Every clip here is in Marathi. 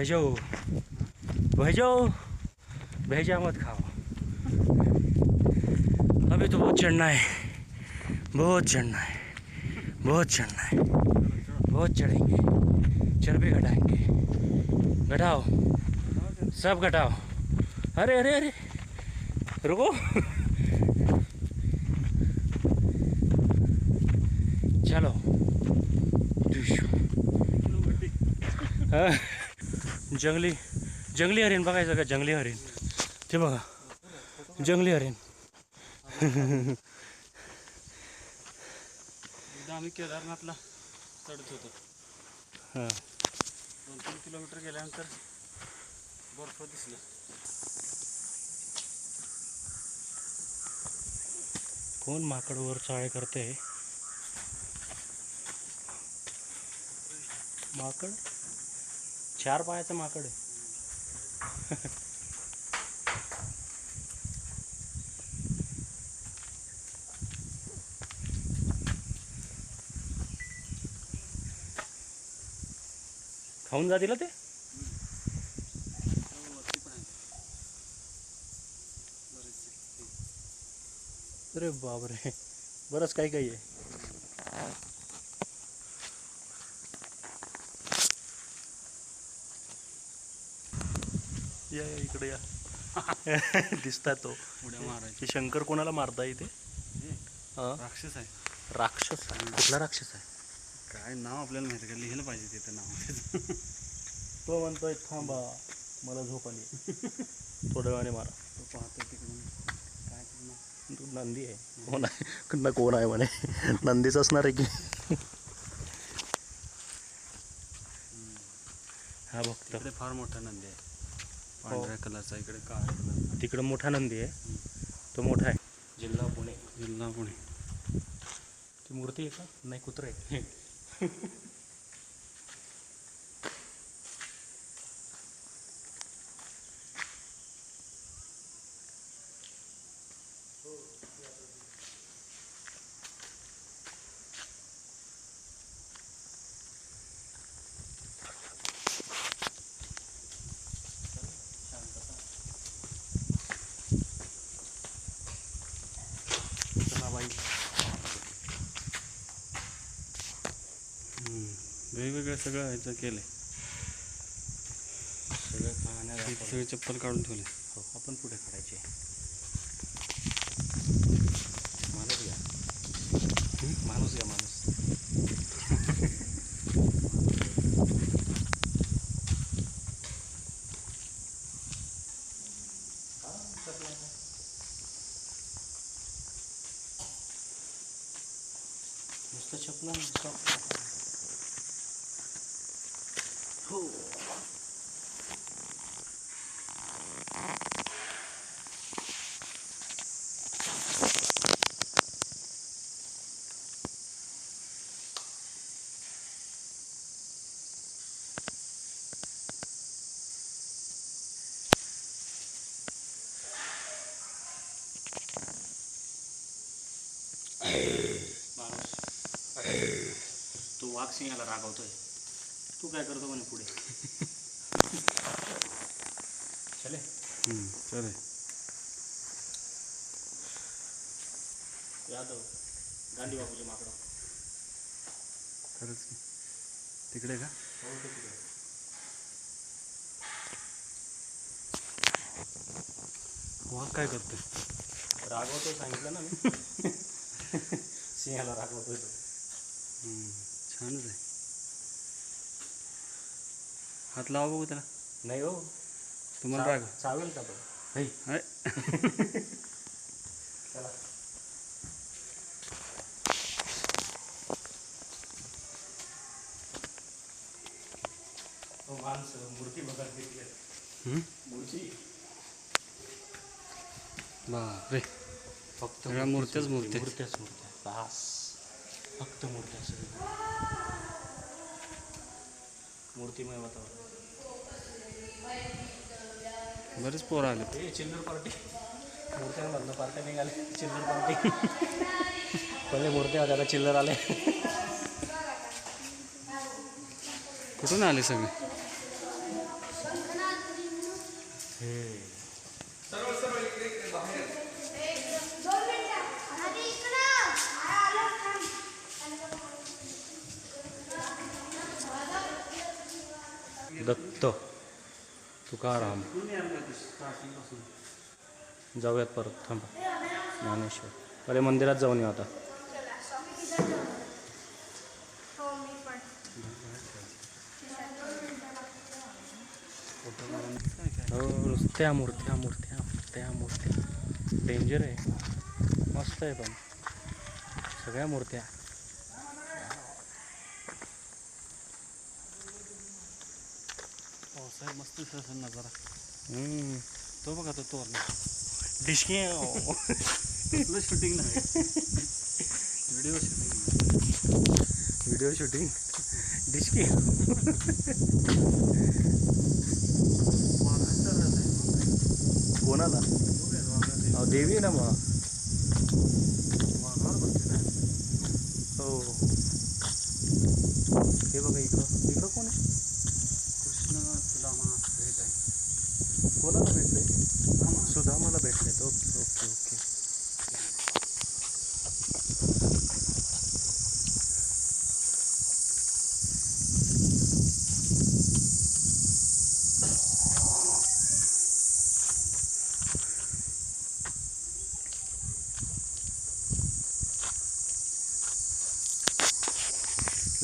भेजो। भेजो? भेजा मत खाओ। अभी तो बहुत चढ़ना है। बहुत चढ़ना है। बहुत चढ़ना है। बहुत चढ़ेंगे। चर्बी घटाएँगे। घटाओ। सब घटाओ। अरे अरे अरे। रुको। चलो। हा. जंगली जंगली हरिण बघायचं का? जंगली हरिण. ते बघा. जंगली हरिण. एकदा आम्ही केदारनाथला चढत होतो. हां. दोन तीन किलोमीटर गेल्यानंतर बर्फ दिसलं. कोण माकडवर चाळे करते माकड? चार पायाचं माकड आहे. खाऊन जातील ते. अरे बापरे. बरंच काही काही आहे. या या इकडे या. दिसतात तो. उड्या मारायची हे शंकर कोणाला मारता इथे? हे? राक्षस आहे. राक्षस. आहे. कुठला राक्षस आहे? काय नाव आपल्याला माहिती का? लिहिलं पाहिजे तिथं नाव. तो म्हणतोय थांबा मला झोप आली. थोड्या वेळाने मारा. तो पाहतो तिकडून. काय तू नंदी आहे. कोण आहे? न कोण आहे म्हणे? नंदीच असणार आहे की? हा तिकडे फार मोठा नंदी आहे. पांढऱ्या कलरचा इकडे काळ्या कलरचा. तिकडं मोठा नंदी आहे. तो मोठा आहे. जिल्हा पुणे. जिल्हा पुणे. ती मूर्ती आहे का? नाही कुत्र आहे चला बाई हम्म. वेगवेगळं सगळं ह्याचं सगळं कहाण्या दाखवल्या. सगळे चप्पल काढून ठेवले. हो आपण पुढे काढायचे. माणूस घ्या. माणूस घ्या माणूस नुसतं चपला नुसतं हो माणूस सिंहाला रागवतोय. तू काय करतो म्हणे पुढे? चले. हम्म, चालेल यादव गांधी बापूचे माकडं. खरंच की. तिकडे का? वाघ काय करतोय? रागवतोय सांगितलं ना मी. सिंहाला रागवतोय तो. हम्म, छानच आहे. हात लावा बघू त्याला. नाही हो. तुम्हाला राग. चावेल का तो नाही. आहे चला. तो माणसं मूर्ती बघा. हम्म? मूर्ती? बापरे. फक्त मूर्त्याच मूर्त्या. मूर्त्याच मूर्त्या फक्त मूर्त्या सगळ्या मूर्तीमय वातावरण. बरेच पोरं आले. हे चिल्लर पार्टी. मूर्त्यांमधनं पार्ट्या निघाले चिल्लर पार्टी. पहिले मूर्त्या होत्या आता चिल्लर आले. कुठून आले सगळे दोन मिनिटं आधी इकडं आलो थांब दत्त तुकाराम. जाऊयात परत थांबा. ज्ञानेश्वर. अरे मंदिरात जाऊन येऊ आता. हो नुसत्या मूर्त्या मूर्त्या मूर्त्या मूर्त्या. डेंजर आहे. मस्त आहे पण. सगळ्या मूर्त्या. पावसाळ्यात मस्त दिसत असेल नजारा हम्म. तो बघा तो तोरण डिशकी कसलं शूटिंग नाही व्हिडिओ शूटिंग व्हिडिओ शूटिंग डिशकी कोणाला अहो देवी आहे ना मग हो हे बघा इकडं इकडं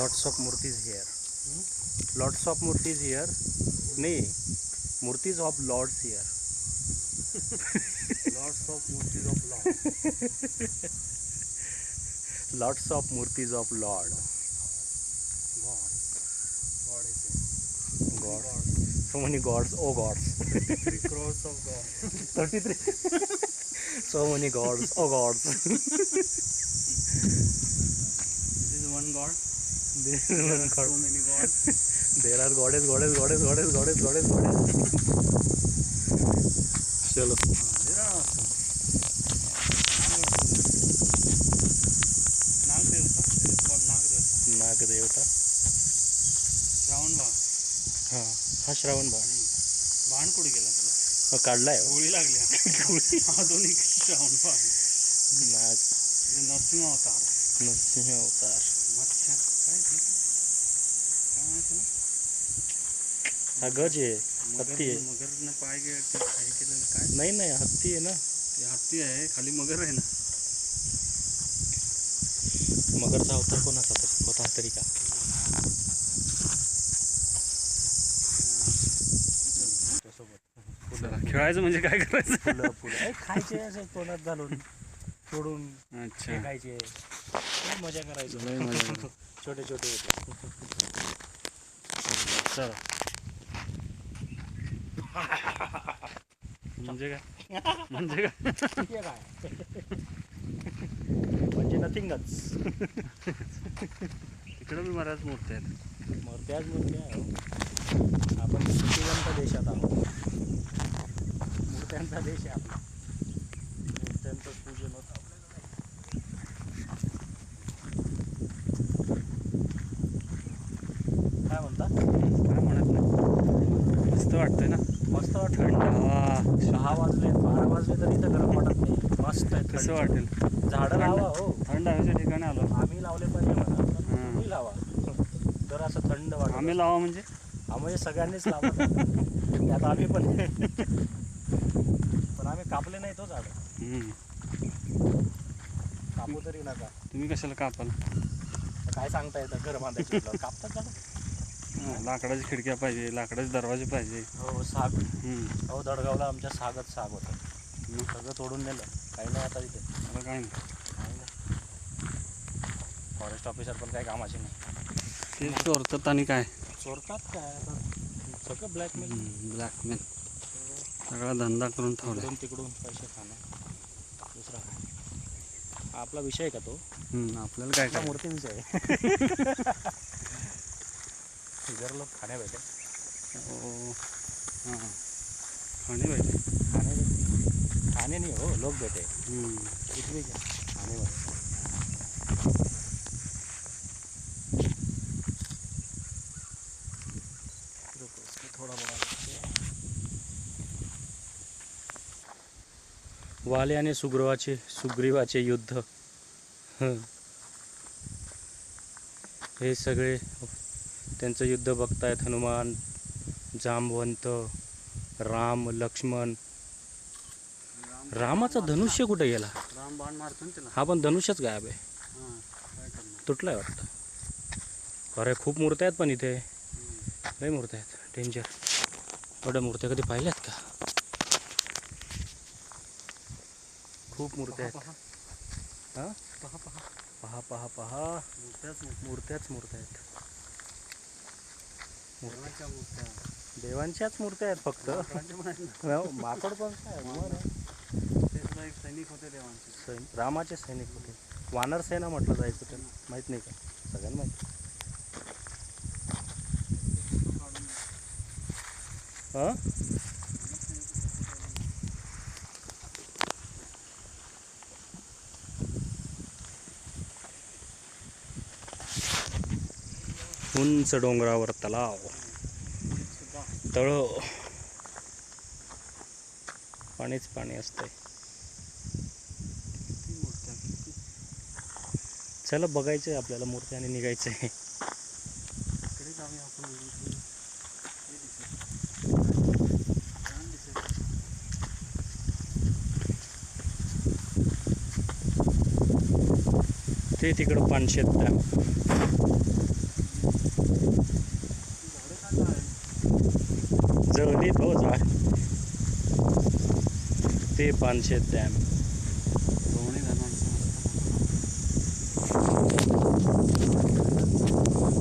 lots of murtis here lots of murtis here नहीं murtis of lords here lots of murtis of lord lots of murtis of lord god so many gods O gods cross of god thirty three so many gods O there is one so god many god there are goddess goddess goddess goddess goddess goddess goddess. चलो. नागदेवता. नाग देवता श्रावण बाळ हा हा श्रावण बाण कुठे गेला तुला? हो, काढलाय हो. गोळी लागली आधुनिक श्रावण बाळ नाग. हे नरसिंह अवतार. नरसिंह अवतार. मत्स्य हा गज आहे मगर हत्ती आहे. मगरनं पाय गे ते हे केलेलं काय? नाही नाही हत्ती आहे ना. ते हत्ती आहे खाली मगर आहे ना. मगरचा अवतार कोणाचा तरी होता तरी का चला, खेळायचं म्हणजे काय करायचं? फुलं फुलं ए, खायचे असं तोंडात घालून सोडून अच्छा. मजा करायचो. लय मजा करायचो. छोटे छोटे होते. चला. म्हणजे काय? म्हणजे काय? काय म्हणजे नथिंगच इकडं बी बऱ्याच मूर्ती आहेत. मूर्त्याच मूर्त्या आहे हो. आपण मूर्तिवंत देशात आहोत. मूर्त्यांचा देश आहे आपला मूर्त्यांचं पूजन होतं आपल्याकडे काय म्हणता? काय म्हणत नाही. मस्त वाटतंय ना. मस्त थंड हवा. सहा वाजले बारा वाजले तरी इथं गरम वाटत नाही. मस्त आहे कसं. वाटेल? झाडं लावा हो. थंड हवेच्या ठिकाणी आलो. आम्ही लावले पाहिजे म्हणा. पण. तुम्ही लावा. तर असं थंड वाटत. आम्ही लावा म्हणजे? हा म्हणजे सगळ्यांनीच लावा. त्यात आम्ही पण पण आम्ही कापले नाही तो झाड. कापू तरी नका. तुम्ही कशाला कापाल? काय सांगता येतं? घर बांधायचं म्हटल्यावर. कापतात झाड. हं, लाकडाची खिडक्या पाहिजे लाकडाचे दरवाजे पाहिजे. हो साग. हम्म. हो दडगावला आमच्या सागच साग होतं. सगळं तोडून नेलं. काही नाही आता तिथे मला काय नाही. फॉरेस्ट ऑफिसर पण काही कामाचे नाही. ते चोरतात आणि काय? चोरतात काय? आता सगळं ब्लॅकमेल ब्लॅकमेन सगळा धंदा करून ठेवला इकडून तिकडून पैसे खाणं. दुसरा काय? आपला विषय का तो? हम्म, आपल्याला काय काय मूर्ती विषय आहे जर लोक खाण्या भेटे हो हां खाणे पाहिजे खाणे भेटे खाणे नाही हो लोक भेटे हम्म. इकडे घ्या खाणे भेटे रुको, इसमें थोड़ा बड़ा करते हैं। वाले आणि सुग्रीवाचे सुग्रीवाचे युद्ध हं. हे सगळे त्यांचं युद्ध बघतायत हनुमान जांबवंत राम लक्ष्मण. राम रामाचा धनुष्य कुठे गेला? राम बाण मारतो ना त्याला. हा पण धनुष्यच गायब आहे. हां काय करणार? तुटलाय वाटतं. अरे खूप मूर्त्या आहेत पण इथे. लय मूर्त्या आहेत. डेंजर एवढ्या मूर्त्या कधी पाहिल्यात का? खूप मूर्त्या आहेत. पहा, हा? पहा पहा. पहा पहा पहा. मूर्त्याच मूर्त्या मूर्त्याच मूर्त्या आहेत. मूर्त्या देवांच्याच मूर्त्या आहेत फक्त. हो, माकड पण काय. ते एक सैनिक होते देवांचे. सैन रामाचे सैनिक होते. वानर सेना म्हटलं जायचं त्यांना माहीत नाही का? सगळ्यांना माहिती. हां? उंच डोंगरावर तलाव. तळ. पाणीच पाणी असतंय. चला बघायचंय आपल्याला मूर्ती आणि निघायचंय. ते तिकडं पानशेत डॅम झाडं काय आहे जवळीत हो झाड ते पानशेत डॅम। गवणे धरणांचं मस्त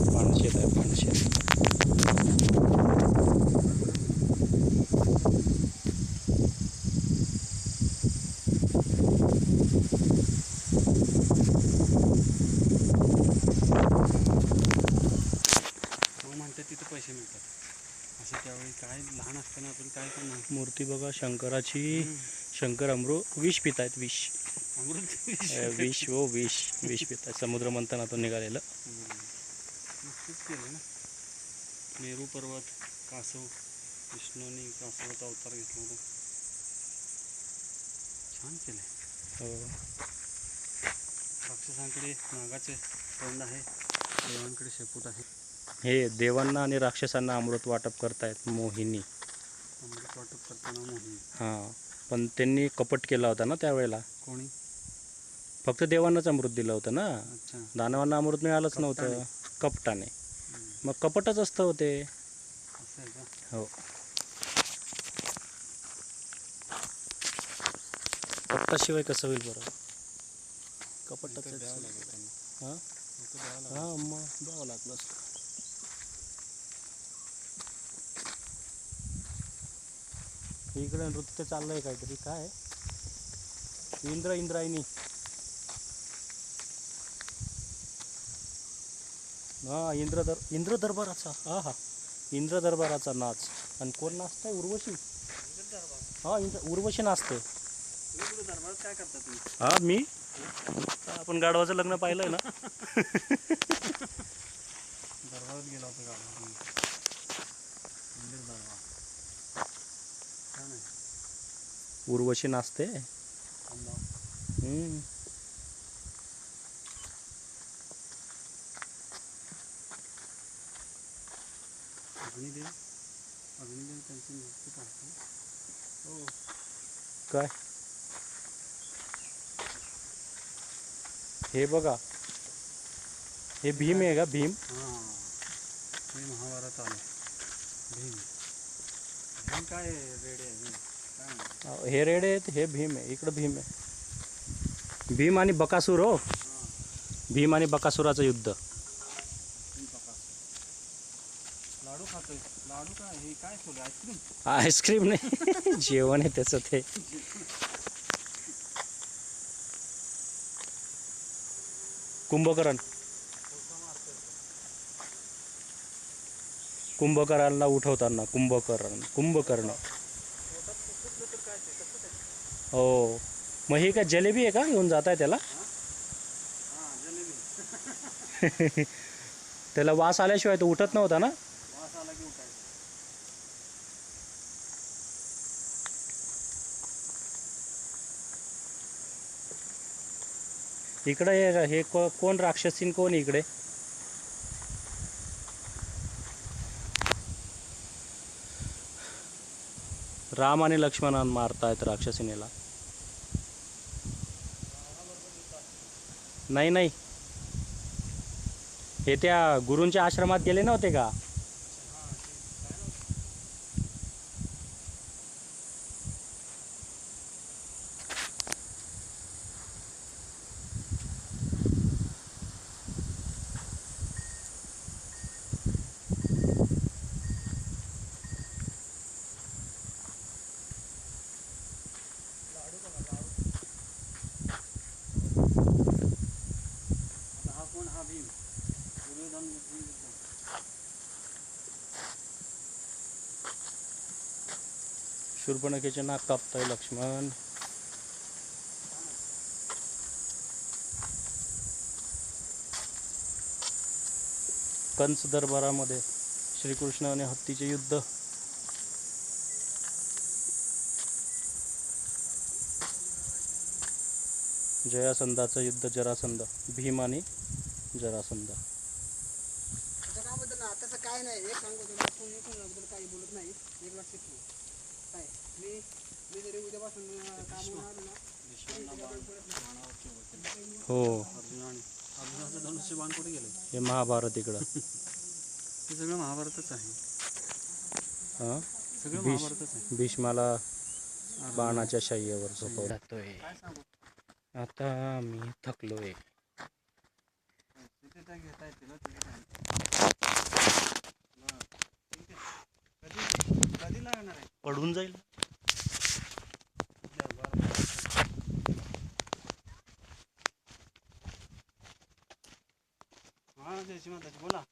पानशेत आहे पानशेत मग म्हणतात तिथे पैसे मिळतात. असं त्यावेळी काय लहान असताना आपण काय पण नाही मूर्ती बघा शंकराची हम्म. शंकर अमृत विष पितायत विष. अमृत विष. हो विष विष पितायत. समुद्र मंथनातून निघालेलं. केलं ना. मेरू पर्वत कासव विष्णूने कासवाचा अवतार घेतला होता. छान केलं हो. राक्षसांकडे नागाचे तोंड आहे. देवांकडे शेपूट आहे. हे देवांना आणि राक्षसांना अमृत वाटप करतायत मोहिनी. अमृत वाटप करताना मोहिनी. हां. पण त्यांनी कपट केला होता ना त्यावेळेला. कोणी? फक्त देवांनाच अमृत दिलं होतं ना. अच्छा. दानवांना अमृत मिळालंच नव्हतं. कपटाने. मग कपटच असतं होते असं आहे का? हो. कपटाशिवाय कसं होईल बरं? कपटच द्यावं लागेल त्यांना. हां? हां मग द्यावं लागलं असतं. इकडे नृत्य चाललंय काहीतरी. काय? इंद्र इंद्रायणी. हा इंद्र दर इंद्र दरबाराचा. हा हा. इंद्र दरबाराचा नाच. आणि कोण नाचताय? उर्वशी. हा इंद्र उर्वशी नाचते काय करतात हा मी? आपण गाढवाचं लग्न पाहिलंय ना? दरबारात गेला होता गाडवा दरबार. काढतो नाचते? काय? हे बघा. हे भीम आहे का? भीम? महाभारत भीम. भीम काय रेडे हे रेडे आहेत हे भीम आहे इकडं भीम आहे. भीम आणि बकासूर हो. भीम आणि बकासुराचं युद्ध. भीम प्रकाश लाडू खातोय. लाडू काय हे काय ठेवलं आईस्क्रीम? आईस्क्रीम नाही. जेवण आहे त्याचं ते. कुंभकर्ण. कुंभकर्णाला उठवताना कुंभकर्ण कुंभकर्ण. हो. मग हे का जलेबी आहे का? घेऊन जात आहे त्याला? त्याला वास आल्याशिवाय तो उठत नव्हता ना? इकडे हे कोण राक्षसीन कोण इकडे? राम आणि लक्ष्मण मारतायत राक्षसिनीला नाही नाही. हे त्या गुरूंच्या आश्रमात गेले नव्हते का आता हा कोण हा भीम दुर्योधन भीम युद्ध शूर्पणखेचे नाक कापताय लक्ष्मण. कंस दरबारामध्ये श्रीकृष्ण आणि हत्तीचे युद्ध. जयासंधाचं युद्ध जरासंध. भीम आणि जरासंध. काय नाही एक सांगतो तुला. काही बोलत नाही. एक लक्षात ठेव. मी मी जरी उद्यापासून अं, कामावर आलो ना. भीष्मांना बाण बाणावरचे होते हो. अर्जुन आणि अर्जुनाचं धनुष्य बाण कुठे गेले? हे महाभारत इकडं. हे सगळं महाभारतच आहे. हां? सगळं भीष महाभारतच आहे. भीष्माला बाणाच्या शय्येवर झोपवलं. जातोय काय सांगू? आता मी थकलोय. तिथे त्या घेता येते ना तिथे काय बरं. ठीक आहे. कधी कधी लागणार आहे? पडून जाईल. हा जयशी माताजी बोला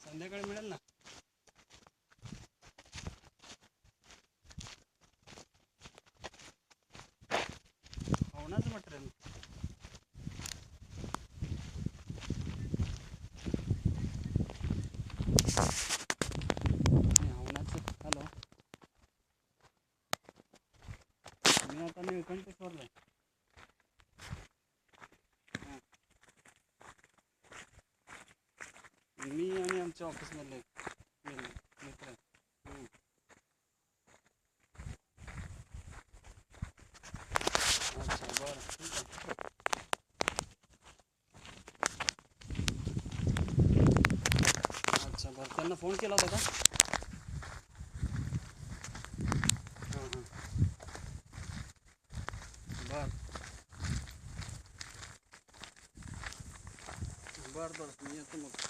संध्याकाळी मिळेल ना होणाच मटेरियल हॅलो. मी आता निळकंठेश्वरला आहे हां. मी आणि आमच्या ऑफिसमधले एक मिल- मित्र आहे. हम्म. अच्छा बरं ठीक आहे अच्छा बरं त्यांना फोन केला होता का हां हां बर बर बर मी येतो मग